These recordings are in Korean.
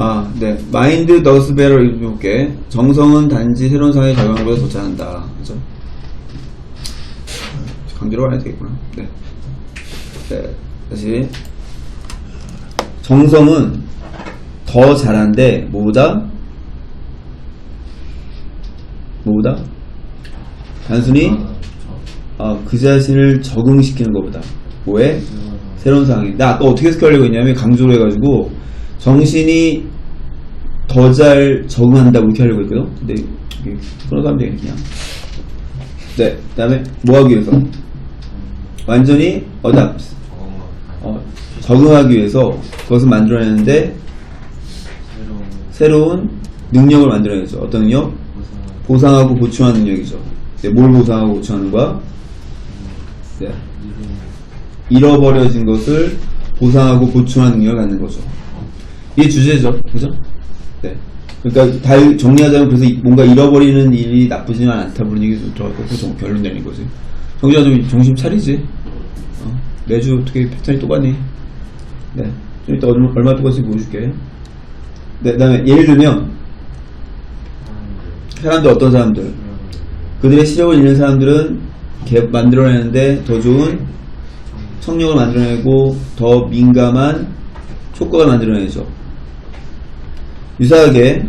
아, 네. Does better 읽어볼게. 정성은 단지 새로운 것보다 더 잘한다. 그죠? 강제로 가야 되겠구나. 네. 네. 다시. 정성은 더 잘한데, 뭐보다? 뭐보다? 단순히, 아, 그 자신을 적응시키는 것보다. 뭐에? 새로운 상황에. 나 아까 어떻게 해석하려고 했냐면 강조를 해가지고 정신이 더 잘 적응한다고 이렇게 하려고 했거든. 근데 이게 끊어가면 되겠네 그냥. 네. 그 다음에 뭐 하기 위해서? 완전히 어답. 어, 적응하기 위해서 그것을 만들어내는데 새로운 능력을 만들어내죠. 어떤 능력? 보상하고 보충하는 능력이죠. 네, 뭘 보상하고 보충하는 거야? 네. 잃어버려진 것을 보상하고 보충하는 능력을 갖는 거죠. 이게 주제죠. 그죠? 네. 그러니까 다 정리하자면 그래서 이- 뭔가 잃어버리는 일이 나쁘지만 않다 그런 얘기 들어가고 그 결론 내는 거지. 정지야 좀 정신 차리지. 어? 매주 어떻게 패턴이 똑같니? 네. 좀 이따 얼마, 얼마 똑같이 보여줄게. 네, 그 다음에 예를 들면 사람들 어떤 사람들 그들의 시력을 잃는 사람들은 개- 만들어내는데 더 좋은 청력을 만들어내고 더 민감한 촉각을 만들어내죠. 유사하게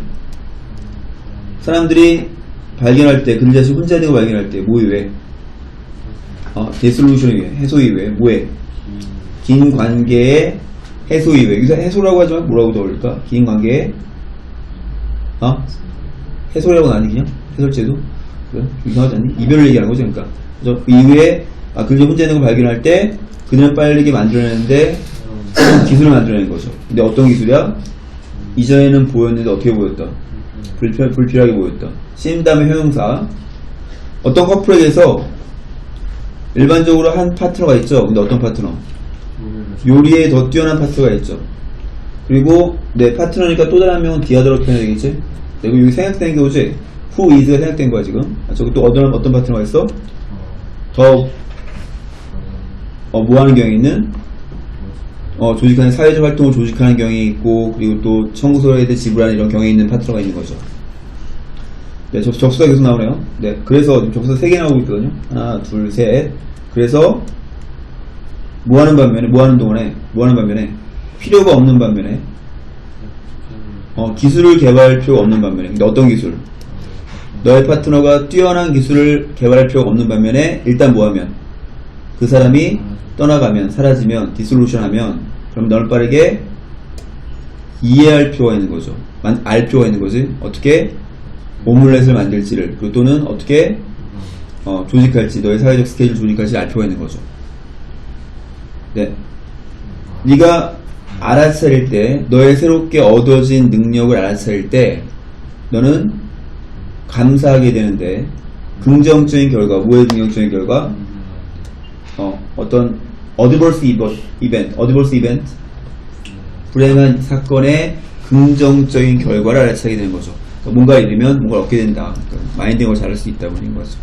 사람들이 발견할 때 자신 혼자 있는 걸 발견할 때뭐 이외? 어, 데솔루션 이외, 해소 이외, 뭐에? 긴 관계의 해소 이외. 여기서 해소라고 하지만 뭐라고 더 어울릴까? 긴 관계의 어? 해소라고는 아니냐? 해설제도? 그래? 이상하지 않니? 이별을 얘기하는 거죠, 그러니까. 그래서 그 이후에, 아, 그들 혼자 있는 걸 발견할 때, 그들은 빠르게 만들어내는데, 기술을 만들어내는 거죠. 근데 어떤 기술이야? 이전에는 보였는데 어떻게 보였다? 불필, 불필요하게 보였다. 심 다음에 형용사. 어떤 커플에게서 일반적으로 한 파트너가 있죠. 근데 어떤 파트너? 요리에 더 뛰어난 파트너가 있죠. 그리고 내 파트너니까 또 다른 한 명은 디아더로 표현해야 되겠지? 그리고 여기 생략된 게 오지? who is가 생략된 거야 지금. 아, 저기 또 어떤 어떤 파트너가 있어? 더 어, 뭐 하는 경향이 있는? 어, 조직하는 사회적 활동을 조직하는 경향이 있고 그리고 또 청구서에 대해 지불하는 이런 경향이 있는 파트너가 있는 거죠. 네, 적, 적수가 계속 나오네요. 네, 그래서 적수가 3개 나오고 있거든요. 하나, 둘, 셋. 그래서 뭐 하는 반면에, 뭐 하는 동안에, 뭐 하는 반면에 필요가 없는 반면에 어, 기술을 개발할 필요가 없는 반면에 근데 어떤 기술? 너의 파트너가 뛰어난 기술을 개발할 필요가 없는 반면에 일단 뭐 하면 그 사람이 떠나가면 사라지면 디솔루션 하면 그럼 너를 빠르게 이해할 필요가 있는 거죠. 만- 알 필요가 있는 거지. 어떻게 오믈렛을 만들지를 그리고 또는 어떻게 어, 조직할지 너의 사회적 스케줄 조직할지 알 필요가 있는 거죠. 네. 네가 알아차릴 때 너의 새롭게 얻어진 능력을 알아차릴 때 너는 감사하게 되는데 긍정적인 결과 뭐의 긍정적인 결과 어, 어떤 어드버스 이벤트 어드버스 이벤트 불행한 사건의 긍정적인 결과를 알아차리게 되는 거죠. 그러니까 뭔가 잃으면 뭔가를 얻게 된다. 그러니까 마인딩을 잘할 수 있다고 하는 거죠.